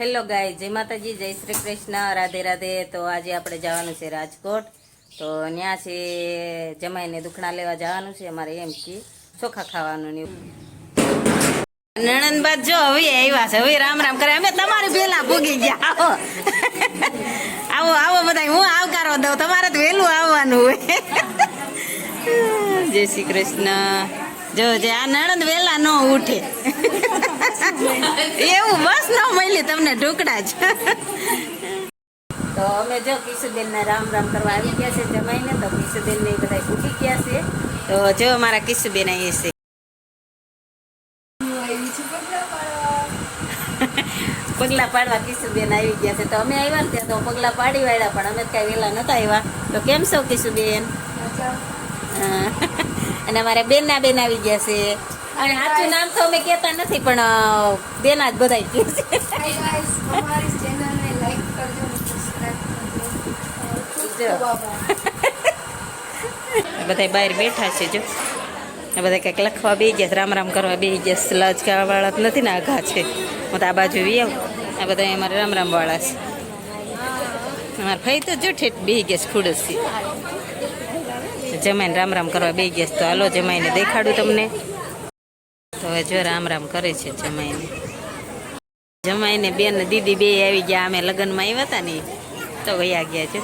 Hello ગાય જય માતાજી, જય શ્રી કૃષ્ણ. રાધે રાધે. તો આજે આપણે જવાનું છે રાજકોટ. તો ત્યાં છે જમાઈને દુખણા લેવા જવાનું છે અમારે એમ કે ચોખા ખાવાનું ને એવું. નણંદબાદ જો હવે આવ્યા છે. હવે રામ રામ કરે. અમે તમારી પેલા ભૂગી ગયા. આવો. આવો આવો બધા હું આવકારો દઉં. તમારે તો વહેલું આવવાનું હોય. જય શ્રી કૃષ્ણ. જો જે આ નણંદ વેલા ન ઉઠે. એવું બસ ન મળી તમને ઢોકળા જ. તો અમે જો કિશુબેન ને રામ રામ કરવા આવી ગયા છે જમાઈને તો કિશુબેન ને બધા ઉઠી ગયા છે. તો જો અમારા કિશુબેન અહીં છે. પગલા પાડવા કિશુબેન આવી ગયા છે. તો અમે આવ્યા ને ત્યાં તો પગલા પાડી વાળ્યા પણ અમે કઈ વેલા નતા આવ્યા. તો કેમ છો કિશુબેન હા. અને અમારે બેનના બેન આવી ગયા છે. અને સાચું નામ તો અમે કહેતા નથી પણ બેના જ બધા કહે છે. બધા બહાર બેઠા છે જો. આ બધા કંઈક લખવા બે ગયા રામ રામ કરવા બે ગયા છે. લચકા વાળા નથી ને આઘા છે. હું તો આ બાજુ વી આવું. આ બધા અમારે રામ રામ વાળા છે. અમારા ભાઈ તો જો ઠેઠ બે ગયા છે ખુડસથી જમાઈને રામ રામ કરવા બે ગયા તો હાલો જમાઈને દેખાડું તમને. તો હવે જો રામ રામ કરે છે જમાઈને. જમાઈને બેન દીદી બે આવી ગયા. અમે લગ્નમાં આવ્યા હતા ને. તો વયા ગયા છે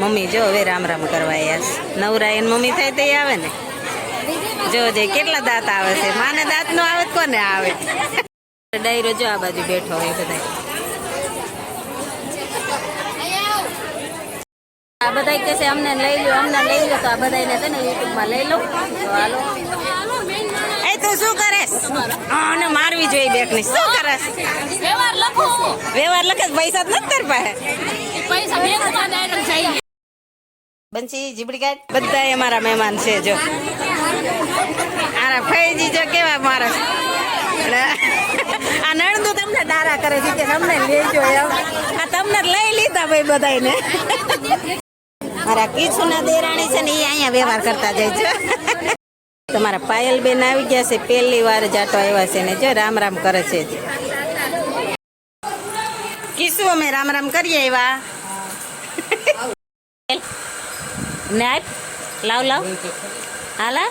મમ્મી, જો હવે રામ રામ કરવા આવ્યા નવરાયન મમ્મી થાય તે આવે ને. જો જે કેટલા દાંત આવે છે? માને દાંત નો આવે કોને આવે? ડાયરો જો આ બાજુ બેઠો હોય બધા આ બધા કહે છે અમને લઈ લો અમને લઈ લો તો આ બધાને છે ને યુટ્યુબમાં લઈ લો તો હાલો. એ તું શું કરેસ આને મારવી જોઈએ બેકની શું કરેસ વ્યવહાર લખો. વ્યવહાર લખે પૈસા જ નથી તાર પાસે? પૈસા બેંકમાં ડાયરેક્ટ જાય. બંસી જીબડી ગાય? બધા અમારા મહેમાન છે, જો. આરા ફૈજી જો કેવા મારા. આ નણંદુ તમને ડારા કરે છે કે તમને લેજો એમ. આ તમને લઈ લીધા ભાઈ બધાને મારા કીછુના દેરાણી છે ને એ અહીંયા વ્યવહાર કરતા જાય છે. તમારા પાયલ બેન આવી ગયા છે, પહેલી વાર જાટો આવ્યા છે ને જો રામ રામ કરે છે. કીશું અમે રામ રામ કરીએ એવા. ને આપ લાવ લાવ. હાલા.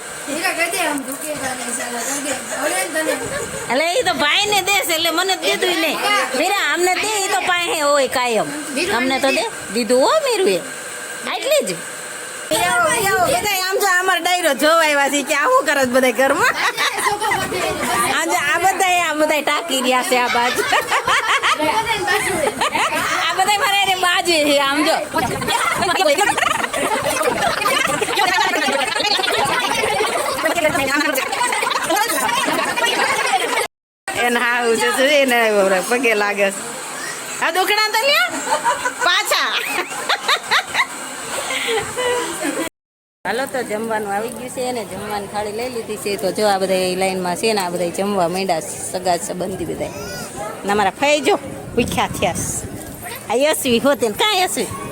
એટલે એ તો ભાઈ ને દેશ એટલે મને જ દીધું નહીં. મીરા અમને દે એ તો પાસે હોય કાયમ. અમને તો દે. દીધું હો મીરું એ આટલી જ. આવો, આવો, આમ જો અમારો ડાયરો જોવા આવ્યા છે કે આવું કરે છે બધા ઘરમાં? આજે આ બધા આ બધા ટાંકી રહ્યા છે આ બાજુ. આ બધા મારે બાજુ છે આમ જો. એને પગે લાગે આ દુખડા તો પાછા. હાલો તો જમવાનું આવી ગયું છે ને જમવાની થાળી લઈ લીધી છે, તો જો આ બધા લાઈનમાં છે ને આ બધા જમવા માંડ્યા સગા સંબંધી બધા ને અમારા ફઈ જો થયા આ યશવી હોતે કાં યશવી?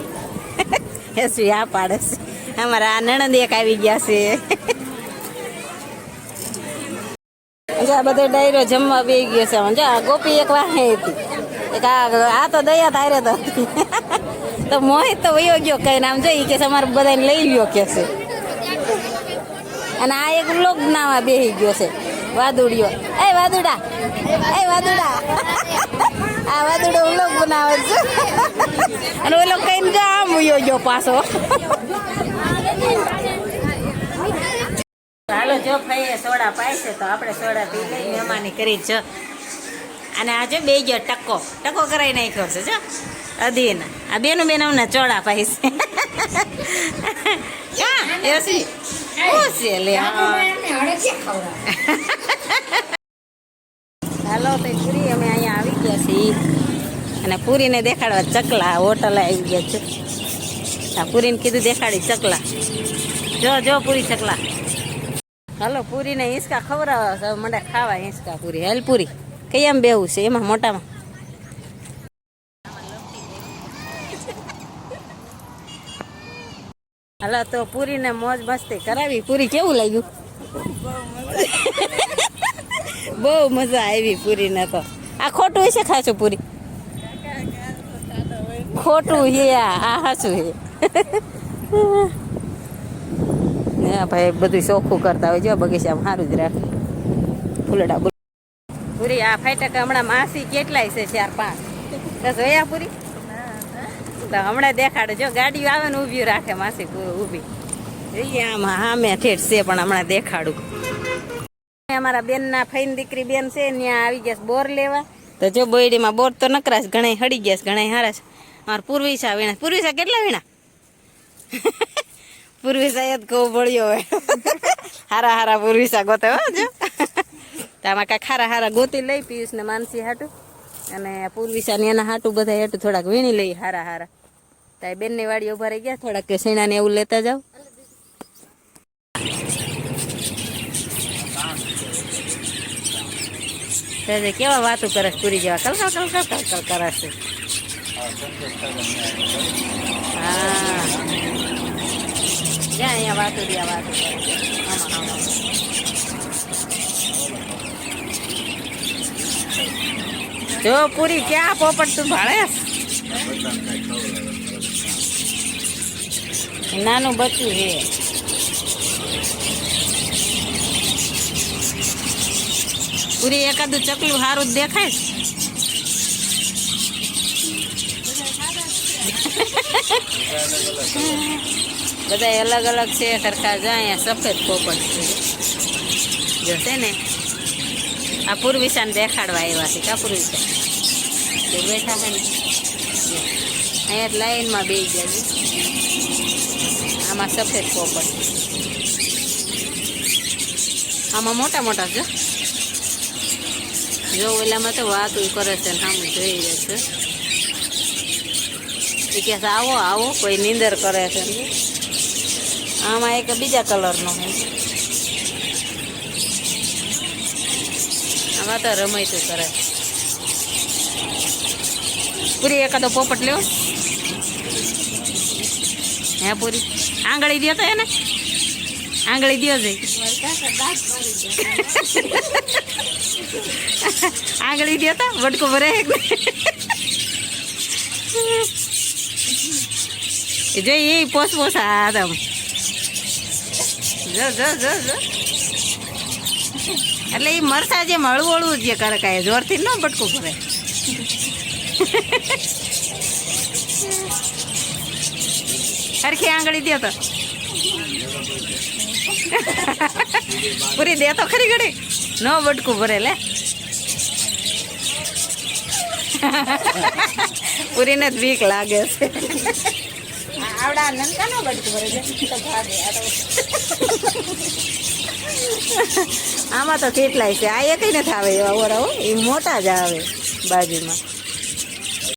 યશવી આ પાડે અમારા આ નણંદ એક આવી ગયા છે. આ બધો ડાયરો જમવા બે ગયો છે જો આ ગોપી એક વાહે હતી. આ તો દયા તારે તો તો મોહિત તો વયો ગયો કઈ નામ જોઈ કે અમારે બધાને લઈ લ્યો કે છે. અને આ એક લોક નાવા બેહી ગયો છે. વાદુડિયો. એ વાદુડા. એ વાદુડા. આ વાદુડો લોક બનાવે છે. અને ઓલો કઈ વયો ગયો પાછો હાલો, જો ભાઈએ સોડા પાય તો આપણે સોડા પી લઈ મહેમાની કરી જ અને આ જો બે ગયો ટકો. ટકો કરાવી નાખ્યો છે, જો. અધીન. આ બેનું બેન અમને ચોડા પાય છે. લે? હાલો, તો પૂરી અમે અહીંયા આવી ગયા છીએ. અને પૂરીને દેખાડવા ચકલા હોટલ આવી ગયા છે. બેઠા પૂરીને કીધું દેખાડી ચકલા. જો જો, પૂરી ચકલા. હાલો, પૂરીને હિંસકા ખવડાવો હવે મને ખાવા હિંચકા પૂરી. હેલ પૂરી. કઈ આમ બેવું છે? એમાં મોટામાં. હલો, તો પૂરીને મોજ મસ્તી કરાવી. પૂરી કેવું લાગ્યું? બહુ મજા આવી પૂરીને તો. આ ખોટું છે ખાશું પૂરી? ખોટું હે, આ હાસું હે. ભાઈ બધું ચોખ્ખું કરતા હોય. જો, બગીચામાં સારું જ રાખે. ફૂલડા પૂરી, આ ફાટક હમણાં માસી કેટલાય છે ચાર પાંચ. જોયા પૂરી? તો હમણાં દેખાડે. જો, ગાડીઓ આવે ને ઊભી રાખે માસી ઊભી. જોઈએ આમાં હામે ઠેઠ છે, પણ હમણાં દેખાડું. અમારા બેનના ફઈન દીકરી બેન છે ત્યાં આવી ગયા બોર લેવા. તો જો, બોયડીમાં બોર તો નકરાશ ઘણા હળી ગયા ઘણા હારા છે. મારા પૂર્વિસા વીણા. પૂર્વિસા કેટલા વીણા? પૂર્વિસા એ જ કહું પડ્યો હોય. હારા હારા પૂર્વિસા ગોતે જો. આમાં કાંઈક હારા હારા ગોતી લઈ, પિયુષ ને માનસી હાટું. અને પૂર્વિસા ને એના હાટું બધા હાટું થોડાક વીણી લઈ, હારા હારા. તાય બેનની વાડી ઊભા રહી ગયા, થોડાક સેણા ને એવું લેતા જાવ કેવા વાતો કરે પૂરી જેવા કલકલ કલકલ કલકલ કરે છે. હા. જ્યાં અહીંયા વાતો રહ્યા, વાતો. જો, પૂરી, ક્યાં પોપટ તું ભાળે? નાનું બચ્ચું છે. પૂરી એકાદું ચકલું સારું જ દેખાય છે. બધા અલગ અલગ છે, સરખા જાય અહીંયા સફેદ પોપટ છે. જોશે ને, આ પૂર્વિશાને દેખાડવા આવ્યા છે, કા પૂર્વિશા તો બેઠા છે ને અહીંયા લાઈનમાં બે ગયા છે. આમાં સફેદ પોપટ આમાં મોટા મોટા છે. જો ઓલામાં તો વાત કરે છે ને, સામે જોઈ રહ્યા છે. એ કહે છે આવો આવો, કોઈ નીંદર કરે છે. આમાં એક બીજા કલરનો છે આમાં તો રમૈતું કરે. પૂરી એકાદો પોપટ લ્યો. હે પૂરી. આંગળી દો તો એને. આંગળી દો જઈ આંગળી દો તો, વટકો ભરે. જો એ પોસ પોસા આદમ જો જો જો જો. એટલે એ મરસા જે હળવું હળવું જે કરે કાંઈ, જોરથી ન બટકું ભરે. સરખી આંગળી દે તો. પૂરી દે તો ખરી ઘડી. ન બટકું ભરે, લે. પૂરીને જ બીક લાગે છે. આવડા નનકા નો બટકું ભરે છે? આમાં તો કેટલાય છે. આ એકઈ નથી આવે એવા ઓરા એ મોટા જ આવે બાજુમાં.